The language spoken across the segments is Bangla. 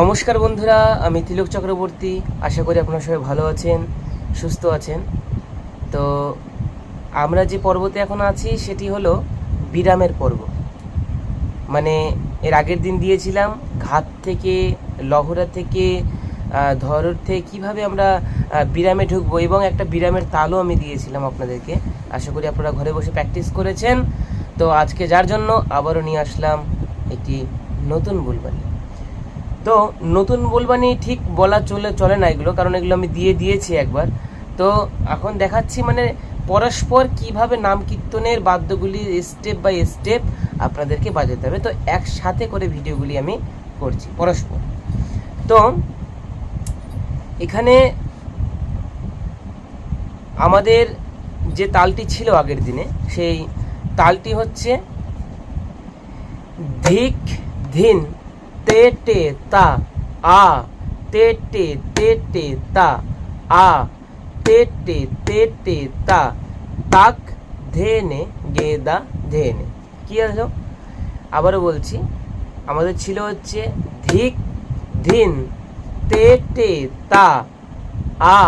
নমস্কার বন্ধুরা, আমি তিলক চক্রবর্তী। আশা করি আপনারা সবাই ভালো আছেন, সুস্থ আছেন। তো আমরা যে পর্বতে এখন আছি, সেটি হলো বিরামের পর্ব। মানে এর আগের দিন দিয়েছিলাম ঘাত থেকে, লহরা থেকে ধরর থেকে কীভাবে আমরা বিরামে ঢুকবো এবং একটা বিরামের তালও আমি দিয়েছিলাম আপনাদেরকে। আশা করি আপনারা ঘরে বসে প্র্যাকটিস করেছেন। তো আজকে যার জন্য আবারও নিয়ে আসলাম একটি নতুন বুলবানি তো নতুন বলবানি ঠিক বলা চলে চলে না এগুলো, কারণ এগুলো আমি দিয়ে দিয়েছি একবার। তো এখন দেখাচ্ছি মানে পরস্পর কীভাবে নাম কীর্তনের বাদ্যগুলি স্টেপ বাই স্টেপ আপনাদেরকে বাজাতে হবে। তো একসাথে করে ভিডিওগুলি আমি করছি, পরস্পর। তো এখানে আমাদের যে তালটি ছিল আগের দিনে, সেই তালটি হচ্ছে ধিক ধিন তে তা আ তে টে তে আ তে টে তে টে তা তাক ধেনে গেদা ধেনে কি হলো আবারও বলছি আমাদের ছিল হচ্ছে ধিক ধিন তে তা আ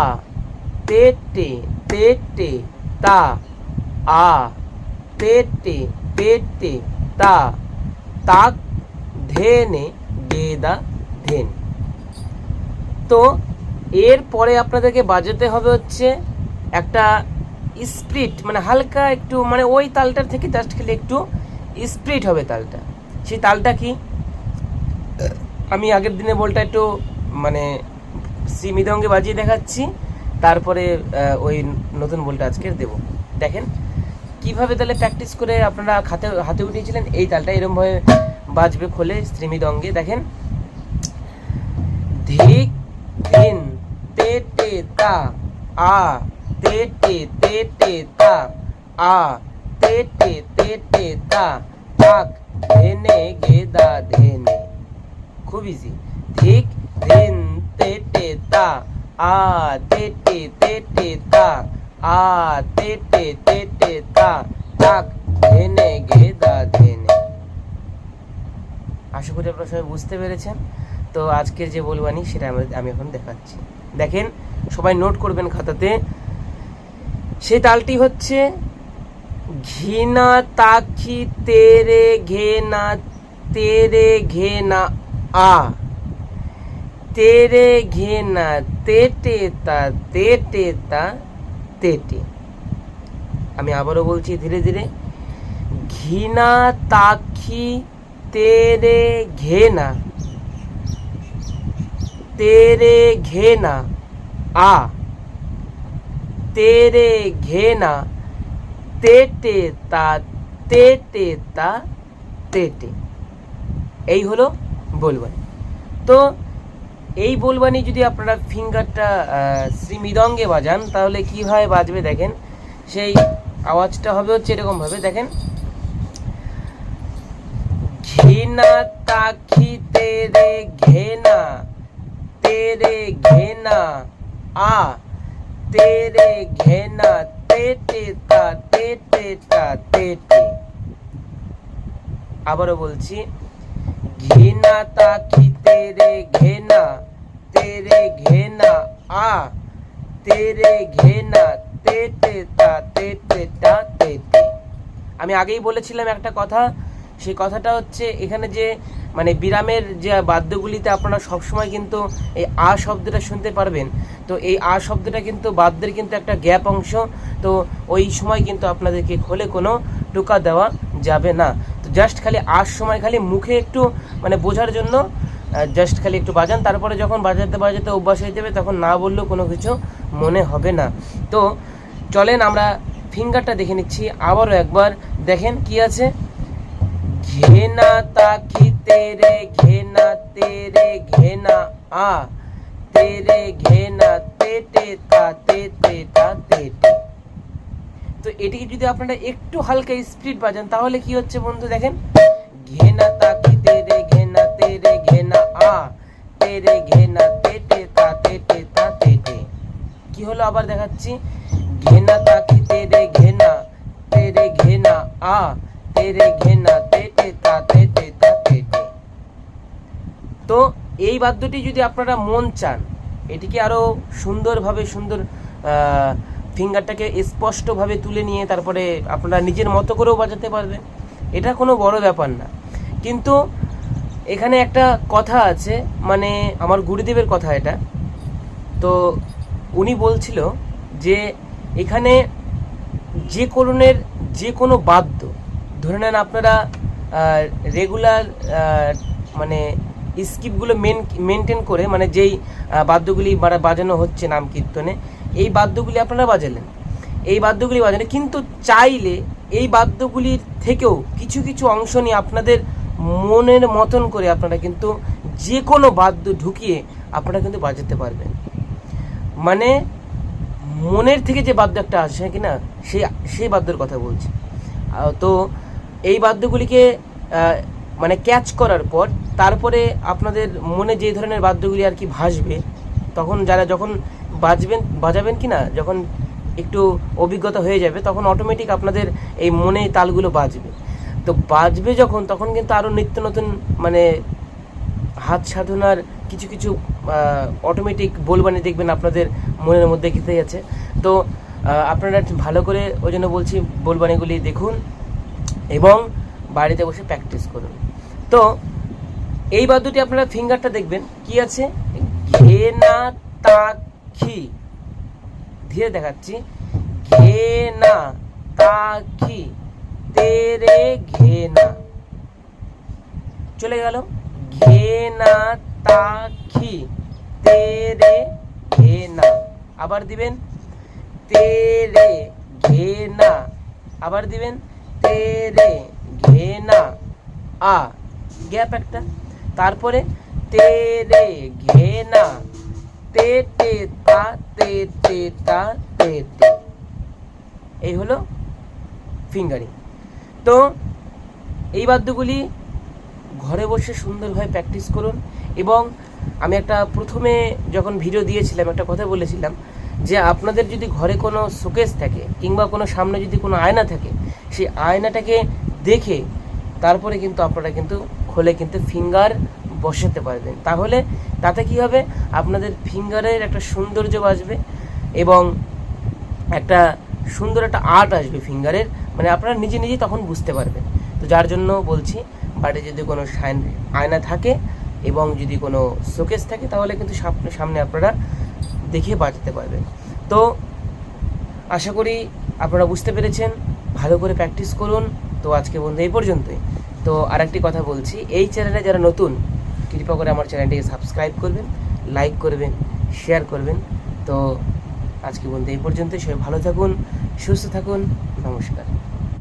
তে টে তে আ তে টে তা তাক ধেনে গেদা ধেন। তো এরপরে আপনাদেরকে বাজাতে হবে হচ্ছে একটা স্প্রিট মানে হালকা একটু মানে ওই তালটার থেকে জাস্ট খেলে একটু স্প্রিট হবে তালটা। সেই তালটা কি? আমি আগের দিনে বলটা একটু মানে সি মৃদঙ্গে বাজিয়ে দেখাচ্ছি। তারপরে ওই নতুন বলটা আজকে দেব। দেখেন, কীভাবে তাহলে প্র্যাকটিস করে আপনারা হাতে হাতে উঠিয়েছিলেন? এই তালটা এরকমভাবে বাজবে খোলে শ্রীমৃদঙ্গে দেখেন ধিক ধিন তে টে তা আ তে টে তে টে তা আ তে টে তে টে তা তাক ধেনে গেদা ধেনে খুব ইজি ধিক ধিন তে টে তা আ তে টে তে টে তা আ তে টে তে টে তা তাক ধেনে আশা করি আপনারা সবাই বুঝতে পেরেছেন। তো আজকের যে বলবানি সেটা আমি এখন দেখাচ্ছি। দেখেন, সবাই নোট করবেন খাতাতে। সেই তালটি হচ্ছে, ঘৃণা তাকি তেরে ঘেনা তেরে ঘেনা আ। তেরে ঘে ঘেনা তেটে তা তেটে তা, তেটে। আমি আবারও বলছি ধীরে ধীরে। ঘৃণা তাকি তেরে ঘেনা তেরে ঘেনা আ তেরে ঘেনা তেটে তা তেটে তা তেটে এই হলো বলবানি। তো এই বলবানি যদি আপনারা ফিঙ্গারটা শ্রী মৃদঙ্গে বাজান, তাহলে কীভাবে বাজবে দেখেন? সেই আওয়াজটা হবে হচ্ছে এরকমভাবে। দেখেন ঘৃণা তাকি তেরে ঘেনা তেরে ঘেনা, আ, তেরে ঘেনা, তেটে তা তেটে তা, তেটে। আবারও বলছি ঘৃণা তাকি তেরে ঘেনা তেরে ঘেনা, আ, তেরে ঘেনা, তেটে তা তেটে তা, তেটে। আমি আগেই বলেছিলাম একটা কথা সেই কথাটা হচ্ছে এখানে যে মানে বিরামের যে বাদ্যগুলিতে আপনারা সবসময় কিন্তু এই আ শব্দটা শুনতে পারবেন। তো এই আ শব্দটা কিন্তু বাদ্যের কিন্তু একটা গ্যাপ অংশ। তো ওই সময় কিন্তু আপনাদেরকে খোলে কোনো টোকা দেওয়া যাবে না। তো জাস্ট খালি আস সময় খালি মুখে একটু মানে বোঝার জন্য জাস্ট খালি একটু বাজান। তারপরে যখন বাজাতে বাজাতে অভ্যাস হয়ে যাবে, তখন না বললেও কোনো কিছু মনে হবে না। তো চলেন আমরা ফিঙ্গারটা দেখে নিচ্ছি। আবারও একবার দেখেন কি আছে। ঘেনা তাকি তেরে ঘেনা তেরে ঘেনা, আ। তেরে ঘেনা, তেটে তা তেটে তা, তেটে। তো এটিকে যদি আপনারা একটু হালকা স্পিড বাজান, তাহলে কি হচ্ছে বন্ধু দেখেন? ঘেনা তাকি তেরে ঘেনা তেরে ঘেনা, আ। তেরে ঘেনা, তেটে তা তেটে তা, তেটে। কি হলো আবার দেখাচ্ছি? ঘেনা তাকি তেরে ঘেনা তেরে ঘেনা, আ। তেরে ঘেনা, তেটে তা তেটে তা, তেটে। তো এই বাদ্যটি যদি আপনারা মন চান, এটিকে আরও সুন্দরভাবে, সুন্দর ফিঙ্গারটাকে স্পষ্টভাবে তুলে নিয়ে তারপরে আপনারা নিজের মতো করেও বাজাতে পারবেন। এটা কোনো বড় ব্যাপার না। কিন্তু এখানে একটা কথা আছে মানে আমার গুরুদেবের কথা এটা। তো উনি বলছিল যে এখানে যে করণের যে কোনো বাদ্য ধরে নেন আপনারা রেগুলার মানে স্কিপগুলো মেন মেনটেন করে মানে যেই বাদ্যগুলি বাড়া- বাজানো হচ্ছে নাম কীর্তনে, এই বাদ্যগুলি আপনারা বাজালেন। এই বাদ্যগুলি বাজালেন কিন্তু চাইলে এই বাদ্যগুলির থেকেও কিছু কিছু অংশ নিয়ে আপনাদের মনের মতন করে আপনারা কিন্তু যে কোনো বাদ্য ঢুকিয়ে আপনারা কিন্তু বাজাতে পারবেন। মানে মনের থেকে যে বাদ্য একটা আসে কি না সেই সেই বাদ্যর কথা বলছি। তো এই বাদ্যগুলিকে মানে ক্যাচ করার পর তারপরে আপনাদের মনে যে ধরনের বাদ্যগুলি আর কি ভাসবে, তখন যারা যখন বাজবেন, বাজাবেন কি না যখন একটু অভিজ্ঞতা হয়ে যাবে, তখন অটোমেটিক আপনাদের এই মনে তালগুলো বাজবে। তো বাজবে যখন, তখন কিন্তু আরও নিত্য নতুন মানে হাত সাধনার কিছু কিছু অটোমেটিক বলবানি দেখবেন আপনাদের মনের মধ্যে গেঁথে যাচ্ছে তো আপনারা ভালো করে ওই জন্য বলছি বলবানিগুলি দেখুন। এবং বাড়িতে বসে প্র্যাকটিস করুন। তো এই বাদ্যটি আপনারা ফিঙ্গারটা দেখবেন। কি আছে? ঘে ঘেনা তাখি ধীরে দেখাচ্ছি। ঘে ঘেনা তাখি তেরে ঘেনা। চলে গেল। ঘে ঘেনা তাখি তেরে ঘেনা। আবার দিবেন। তেরে ঘেনা। আবার দিবেন। তেরে ঘেনা। আ গ্যাপ একটা। তারপরে তেরে ঘেনা। তে তে তা তে তে তা তে তে এই হলো ফিঙ্গারিং। তো এই বাদ্যগুলি ঘরে বসে সুন্দরভাবে প্র্যাকটিস করুন এবং আমি একটা প্রথমে যখন ভিডিও দিয়েছিলাম, একটা কথা বলেছিলাম যে আপনাদের যদি ঘরে কোনো শোকেস থাকে কিংবা কোনো সামনে যদি কোনো আয়না থাকে, সেই আয়নাটাকে দেখে তারপরে কিন্তু আপনারা কিন্তু খোলে কিন্তু ফিঙ্গার বসাতে পারবেন। তাহলে তাতে কি হবে? আপনাদের ফিঙ্গারের একটা সৌন্দর্য আসবে এবং একটা সুন্দর একটা আর্ট আসবে ফিঙ্গারের। মানে আপনারা নিজে নিজেই তখন বুঝতে পারবেন। তো যার জন্য বলছি, বাড়িতে যদি কোনো আয়না থাকে এবং যদি কোনো শোকেস থাকে, তাহলে কিন্তু সামনে আপনারা দেখে বাজাতে পারবেন। তো আশা করি আপনারা বুঝতে পেরেছেন। ভালো করে প্র্যাকটিস করুন। তো আজকে বন্ধু এই পর্যন্তই। তো আরেকটি কথা বলছি, এই চ্যানেলে যারা নতুন, কৃপা করে আমার চ্যানেলটিকে সাবস্ক্রাইব করবেন লাইক করবেন শেয়ার করবেন। তো আজকে বন্ধু এই পর্যন্তই। সবাই ভালো থাকুন, সুস্থ থাকুন। নমস্কার।